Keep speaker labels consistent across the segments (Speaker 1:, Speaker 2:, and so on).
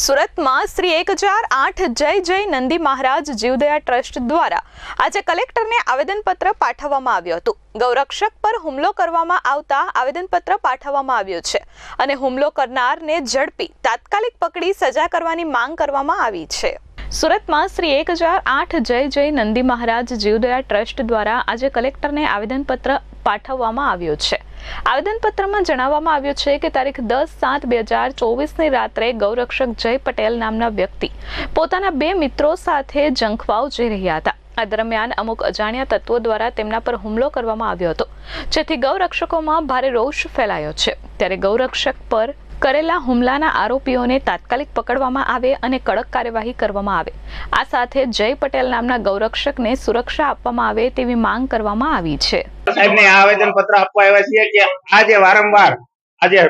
Speaker 1: સુરતમાં શ્રી એક હજાર આઠ જય જય નંદી મહારાજ જીવદયા ટ્રસ્ટ દ્વારા આજે કલેક્ટરને આવેદનપત્ર પાઠવવામાં આવ્યું હતું. ગૌરક્ષક પર હુમલો કરવામાં આવતા આવેદનપત્ર પાઠવવામાં આવ્યું છે અને હુમલો કરનારને ઝડપી, તાત્કાલિક પકડી સજા કરવાની માંગ કરવામાં આવી છે. સુરતમાં શ્રી એક હજાર આઠ જય જય નંદી મહારાજ જીવદયા ટ્રસ્ટ દ્વારા આજે કલેક્ટરને આવેદનપત્ર પાઠવવામાં આવ્યો છે. આવેદનપત્રમાં જણાવવામાં આવ્યું છે કે તારીખ દસ સાત બે હજાર ચોવીસની રાત્રે ગૌરક્ષક જય પટેલ નામના વ્યક્તિ પોતાના બે મિત્રો સાથે જંખવાવ જઈ રહ્યા હતા. આ દરમિયાન અમુક અજાણ્યા તત્વો દ્વારા તેમના પર હુમલો કરવામાં આવ્યો હતો. જેથી ગૌરક્ષકોમાં ભારે રોષ ફેલાયો છે. ત્યારે ગૌરક્ષક પર કરેલા હુમલાના આરોપીઓને તાત્કાલિક પકડવામાં આવે અને કડક કાર્યવાહી કરવામાં આવે. આ સાથે જય પટેલ નામના ગૌરક્ષકને સુરક્ષા આપવામાં આવે તેવી માંગ કરવામાં આવી છે.
Speaker 2: સાહેબને આવેદન પત્ર આપવા આવ્યા છીએ કે આજે વારંવાર આજે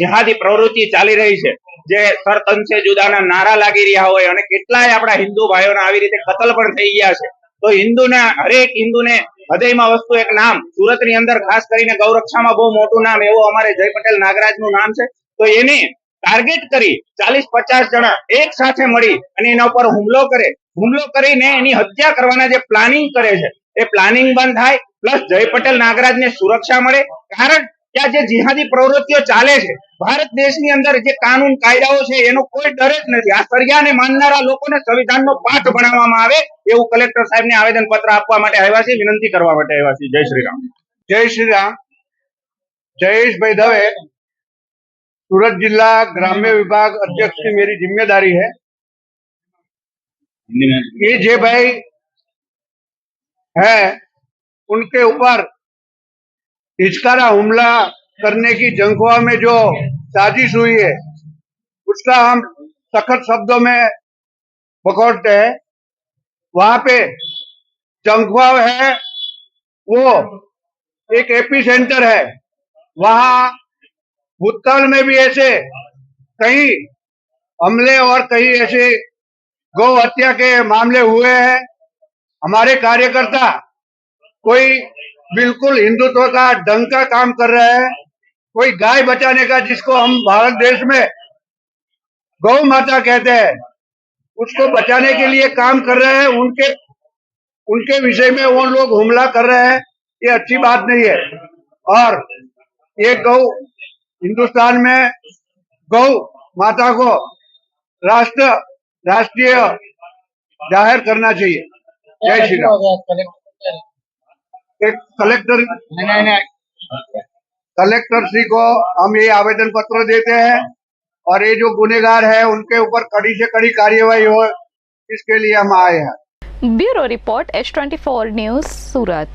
Speaker 2: જેહાદી પ્રવૃત્તિ ચાલી રહી છે, જે સરતંસે જુદાના નારા લાગી રહ્યા હોય અને કેટલાય આપણા હિન્દુ ભાઈઓના આવી રીતે કતલ પણ થઈ ગયા છે. તો હિન્દુના હરેક હિન્દુને હૃદયમાં વસ્તુ એક નામ, સુરતની અંદર ખાસ કરીને ગૌરક્ષામાં બહુ મોટું નામ એવું અમારે જય પટેલ નાગરાજનું નામ છે. તો એને ટાર્ગેટ કરી ચાલીસ પચાસ જણા એક સાથે મળી અને એના ઉપર હુમલો કરે. હુમલો કરીને એની હત્યા કરવાના જે પ્લાનિંગ કરે છે, એ પ્લાનિંગ બંધ થાય પ્લસ જય પટેલ નાગરાજને સુરક્ષા મળે કારણ કે આ જે જિહાદી પ્રવૃત્તિઓ ચાલે છે ભારત દેશની અંદર જે કાનૂન કાયદાઓ છે એનો કોઈ ડર જ નથી આ સરિયાને માનનારા લોકોને સંવિધાનનો પાઠ ભણાવવામાં આવે એવું કલેક્ટર સાહેબને આવેદન પત્ર આપવા માટે આવ્યા છે વિનંતી કરવા માટે આવ્યા છે જય શ્રી રામ
Speaker 3: જય શ્રી રામ जयेश भाई दवे सूरत जिला ग्राम्य विभाग अध्यक्ष की मेरी जिम्मेदारी है ये जय भाई है उनके ऊपर हिचकारा हमला करने की जंगवा में जो साजिश हुई है, उसका हम सखत शब्दों में पकड़ते हैं। वहाँ पे जंगवा है, वो एक एपी सेंटर है। वहाँ भूतकाल में भी ऐसे कई हमले और कई ऐसे गौ हत्या के मामले हुए हैं। हमारे कार्यकर्ता कोई बिल्कुल हिंदुत्व का ढंग का काम कर रहे हैं, कोई गाय बचाने का जिसको हम भारत देश में गौ माता कहते हैं, उसको बचाने के लिए काम कर रहे हैं, उनके उनके विषय में वो लोग हमला कर रहे हैं, ये अच्छी बात नहीं है। और ये गौ, हिंदुस्तान में गौ माता को राष्ट्र, राष्ट्रीय ज़ाहिर करना चाहिए। जय श्री राम। एक कलेक्टर कलेक्टर श्री को हम ये आवेदन पत्र देते हैं और ये जो गुनेगार है उनके ऊपर कड़ी से कड़ी कार्यवाही हो इसके लिए हम आए हैं।
Speaker 1: Bureau report S twenty four news Surat.